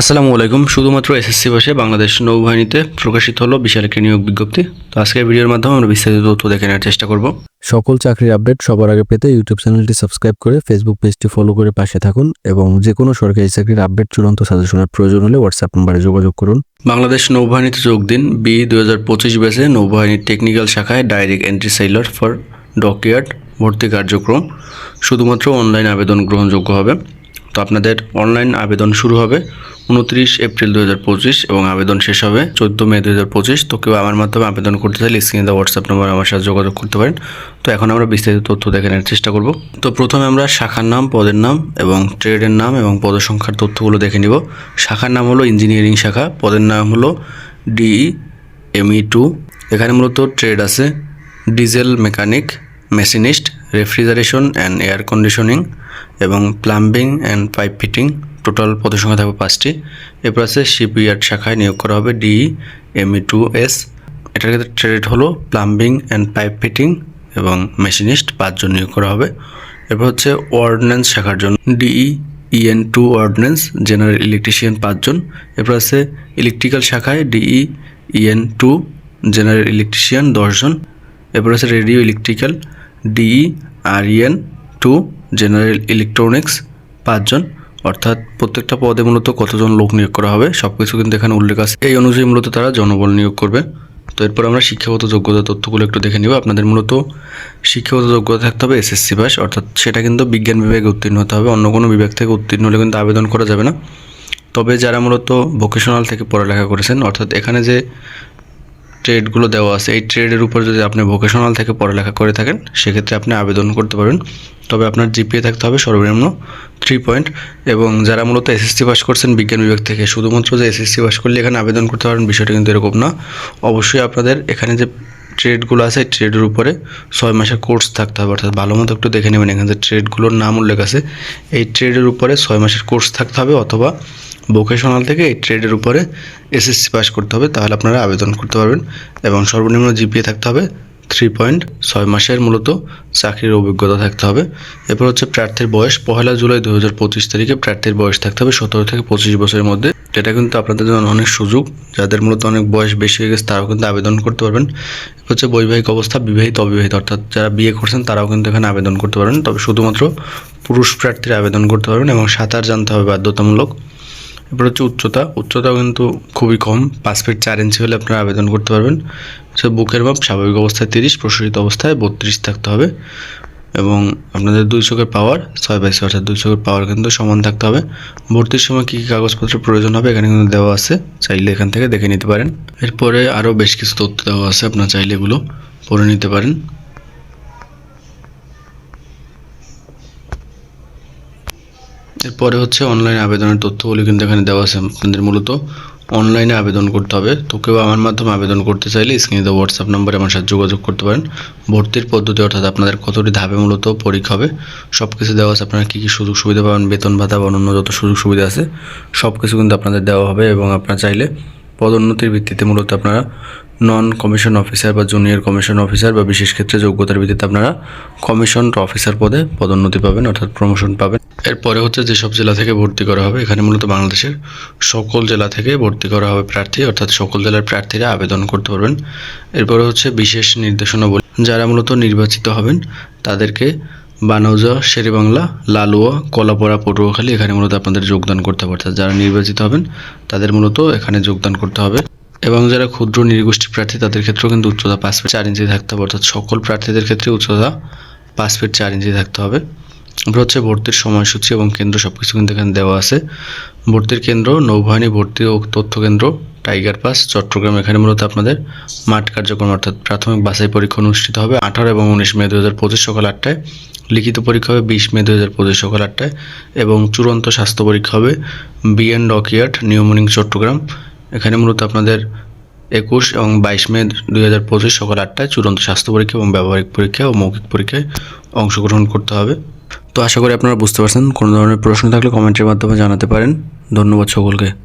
আসসালামু আলাইকুম। শুধুমাত্র এসএসসি বসে বাংলাদেশ নৌবাহিনীতে প্রকাশিত হলো বিশাল একটি নিয়োগ বিজ্ঞপ্তি। তো আজকের ভিডিওর মাধ্যমে আমরা বিস্তারিত তথ্য দেখে নেওয়ার চেষ্টা করব। সকল চাকরির আপডেট সবার আগে পেতে ইউটিউব চ্যানেলটি সাবস্ক্রাইব করে ফেসবুক পেজটি ফলো করে পাশে থাকুন এবং যে কোনো সরকারি চাকরির আপডেট চূড়ান্ত সাজেশনের প্রয়োজন হলে হোয়াটসঅ্যাপ নম্বরে যোগাযোগ করুন। বাংলাদেশ নৌবাহিনীতে যোগ দিন বি দু হাজার পঁচিশ ব্যাচে নৌবাহিনীর টেকনিক্যাল শাখায় direct entry sailor for dockyard ভর্তি কার্যক্রম। শুধুমাত্র অনলাইন আবেদন গ্রহণযোগ্য হবে। তো আপনাদের অনলাইন আবেদন শুরু হবে উনত্রিশ এপ্রিল দু হাজার পঁচিশ এবং আবেদন শেষ হবে চোদ্দ মে দু হাজার পঁচিশ। তো কেউ আমার মাধ্যমে আবেদন করতে চাইলে স্ক্রিনে দেওয়া হোয়াটসঅ্যাপ নম্বর আমার সাথে যোগাযোগ করতে পারেন। তো এখন আমরা বিস্তারিত তথ্য দেখে নেওয়ার চেষ্টা করব। তো প্রথমে আমরা শাখার নাম, পদের নাম এবং ট্রেডের নাম এবং পদসংখ্যার তথ্যগুলো দেখে নিব। শাখার নাম হলো ইঞ্জিনিয়ারিং শাখা, পদের নাম হলো ডিই এমই টু এখানে মূলত ট্রেড আছে diesel mechanic machinist refrigeration and air conditioning এবং plumbing and pipe fitting total পদসংখ্যা থাকবে পাঁচটি। এরপর আছে শিপইয়ার্ড শাখায় নিয়োগ করা হবে ডিই এমই টু এস এটার ক্ষেত্রে ট্রেড হলো প্লাম্বিং অ্যান্ড পাইপ ফিটিং এবং মেশিনিস্ট পাঁচজন নিয়োগ করা হবে। এরপর হচ্ছে অর্ডিন্যান্স শাখার জন্য DE EN two ordnance general electrician পাঁচজন। এরপর আছে ইলেকট্রিক্যাল শাখায় DE EN two general electrician দশজন। এরপর আছে রেডিও ইলেকট্রিক্যাল ডিই আর ইএন টু, জেনারেল ইলেকট্রনিক্স, পাঁচজন। অর্থাৎ প্রত্যেকটা পদে মূলত কতজন লোক নিয়োগ করা হবে সব কিছু কিন্তু এখানে উল্লেখ আছে। এই অনুযায়ী মূলত তারা জনবল নিয়োগ করবে। তো এরপর আমরা শিক্ষাগত যোগ্যতা তথ্যগুলো একটু দেখে নিব। আপনাদের মূলত শিক্ষাগত যোগ্যতা থাকতে হবে, এসএসসি পাস। অর্থাৎ সেটা কিন্তু বিজ্ঞান বিভাগে উত্তীর্ণ হতে হবে। অন্য কোনো বিভাগ থেকে উত্তীর্ণ হলে কিন্তু আবেদন করা যাবে না। তবে যারা মূলত ভোকেশনাল থেকে পড়ালেখা করেছেন, অর্থাৎ এখানে যে ট্রেডগুলো দেওয়া আছে। এই ট্রেডের উপর যদি আপনি ভোকেশনাল থেকে পড়ালেখা করে থাকেন, সেক্ষেত্রে আপনি আবেদন করতে পারবেন তবে আপনার জিপিএ থাকতে হবে সর্বনিম্ন থ্রি পয়েন্ট এবং যারা মূলত এসএসসি পাস করছেন বিজ্ঞান বিভাগ থেকে, শুধুমাত্র যে এসএসসি পাস করলে এখানে আবেদন করতে পারেন, বিষয়টা কিন্তু এরকম না। অবশ্যই আপনাদের এখানে যে ট্রেডগুলো আছে ট্রেডের উপরে ছয় মাসের কোর্স থাকতে হবে। অর্থাৎ ভালো মতো একটু দেখে নেবেন এখানে যে ট্রেডগুলোর নাম উল্লেখ আছে। এই ট্রেডের উপরে ছয় মাসের কোর্স থাকতে হবে অথবা ভোকেশনাল থেকে এই ট্রেডের উপরে এসএসসি পাস করতে হবে, তাহলে আপনারা আবেদন করতে পারবেন এবং সর্বনিম্ন জিপিএ থাকতে হবে থ্রি পয়েন্ট ছয় মাসের মূলত চাকরির অভিজ্ঞতা থাকতে হবে। এরপর হচ্ছে প্রার্থীর বয়স, পহেলা জুলাই দু হাজার পঁচিশ তারিখে প্রার্থীর বয়স থাকতে হবে সতেরো থেকে পঁচিশ বছরের মধ্যে। এটা কিন্তু আপনাদের জন্য অনেক সুযোগ, যাদের মূলত অনেক বয়স বেশি হয়ে গেছে তারাও কিন্তু আবেদন করতে পারবেন। হচ্ছে বৈবাহিক অবস্থা, বিবাহিত, অবিবাহিত, অর্থাৎ যারা বিয়ে করছেন তারাও কিন্তু এখানে আবেদন করতে পারবেন। তবে শুধুমাত্র পুরুষ প্রার্থীরা আবেদন করতে পারবেন এবং সাঁতার জানতে হবে বাধ্যতামূলক। এরপর হচ্ছে উচ্চতা। উচ্চতাও কিন্তু খুবই কম, পাঁচ ফিট চার ইঞ্চি হলে আপনারা আবেদন করতে পারবেন। হচ্ছে বুকের মাপ, স্বাভাবিক অবস্থায় তিরিশ, প্রসারিত অবস্থায় বত্রিশ থাকতে হবে। এবং আপনাদের দুই চোখের পাওয়ার ছয় বাই ছয়, অর্থাৎ দুই চোখের পাওয়ার কিন্তু সমান থাকতে হবে। ভর্তির সময় কী কী কাগজপত্র প্রয়োজন হবে এখানে কিন্তু দেওয়া আছে। চাইলে এখান থেকে দেখে নিতে পারেন। এরপরে আরও বেশ কিছু তথ্য দেওয়া আছে, আপনার চাইলে এগুলো পড়ে নিতে পারেন। এরপরে হচ্ছে অনলাইন আবেদনের তথ্যগুলি কিন্তু এখানে দেওয়া আছে আপনাদের মূলত। অনলাইনে আবেদন করতে হবে। তো কেউ আমার মাধ্যমে আবেদন করতে চাইলে স্ক্রিনে দেওয়া হোয়াটসঅ্যাপ নম্বরে আমার সাথে যোগাযোগ করতে পারেন। ভর্তির পদ্ধতি অর্থাৎ আপনাদের কতটি ধাপে মূলত পরীক্ষা হবে সব কিছু দেওয়া আছে। আপনারা কী কী সুযোগ সুবিধা পাবেন, বেতন ভাতা বা অন্য যত সুযোগ সুবিধা আছে সব কিছু কিন্তু আপনাদের দেওয়া হবে এবং আপনারা চাইলে পদোন্নতির ভিত্তিতে মূলত আপনারা নন কমিশন অফিসার বা জুনিয়র কমিশন অফিসার বা বিশেষ ক্ষেত্রে যোগ্যতার ভিত্তিতে আপনারা কমিশন অফিসার পদে পদোন্নতি পাবেন অর্থাৎ প্রমোশন পাবেন। এরপরে হচ্ছে যেসব জেলা থেকে ভর্তি করা হবে, এখানে মূলত বাংলাদেশের সকল জেলা থেকে ভর্তি করা হবে প্রার্থী, অর্থাৎ সকল জেলার প্রার্থীরা আবেদন করতে পারবেন। এরপরে হচ্ছে বিশেষ নির্দেশনা বলে যারা মূলত নির্বাচিত হবেন, তাদেরকে বানৌজা, শেরেবাংলা, লালুয়া, কলাপাড়া, পটুয়াখালী এখানে মূলত আপনাদের যোগদান করতে হবে। অর্থাৎ যারা নির্বাচিত হবেন, তাদের মূলত এখানে যোগদান করতে হবে। এবং যারা ক্ষুদ্র নির্গোষ্ঠী প্রার্থী, তাদের ক্ষেত্রেও কিন্তু উচ্চতা পাঁচ ফিট চার ইঞ্চি থাকতে হবে। অর্থাৎ সকল প্রার্থীদের ক্ষেত্রে উচ্চতা পাঁচ ফিট চার ইঞ্চি থাকতে হবে। এরপর হচ্ছে ভর্তির সময়সূচি এবং কেন্দ্র সব কিছু কিন্তু এখানে দেওয়া আছে। ভর্তির কেন্দ্র, নৌবাহিনী ভর্তি ও তথ্য কেন্দ্র টাইগার পাস, চট্টগ্রাম, এখানে মূলত আপনাদের মাঠ কার্যক্রম, অর্থাৎ প্রাথমিক বাছাই পরীক্ষা অনুষ্ঠিত হবে আঠারো এবং উনিশ মে দু হাজার পঁচিশ সকাল আটটায়। লিখিত পরীক্ষা হবে বিশ মে দু হাজার পঁচিশ সকাল আটটায় এবং চূড়ান্ত স্বাস্থ্য পরীক্ষা হবে বিএন ডকিয়ার্ড নিউমনিং চট্টগ্রাম। এখানে মূলত আপনাদের একুশ এবং বাইশ মে দুই হাজার পঁচিশ সকাল আটটায় চূড়ান্ত স্বাস্থ্য পরীক্ষা এবং ব্যবহারিক পরীক্ষা ও মৌখিক পরীক্ষায় অংশগ্রহণ করতে হবে। তো আশা করি আপনারা বুঝতে পারছেন। কোনো ধরনের প্রশ্ন থাকলে কমেন্টের মাধ্যমে জানাতে পারেন। ধন্যবাদ সকলকে।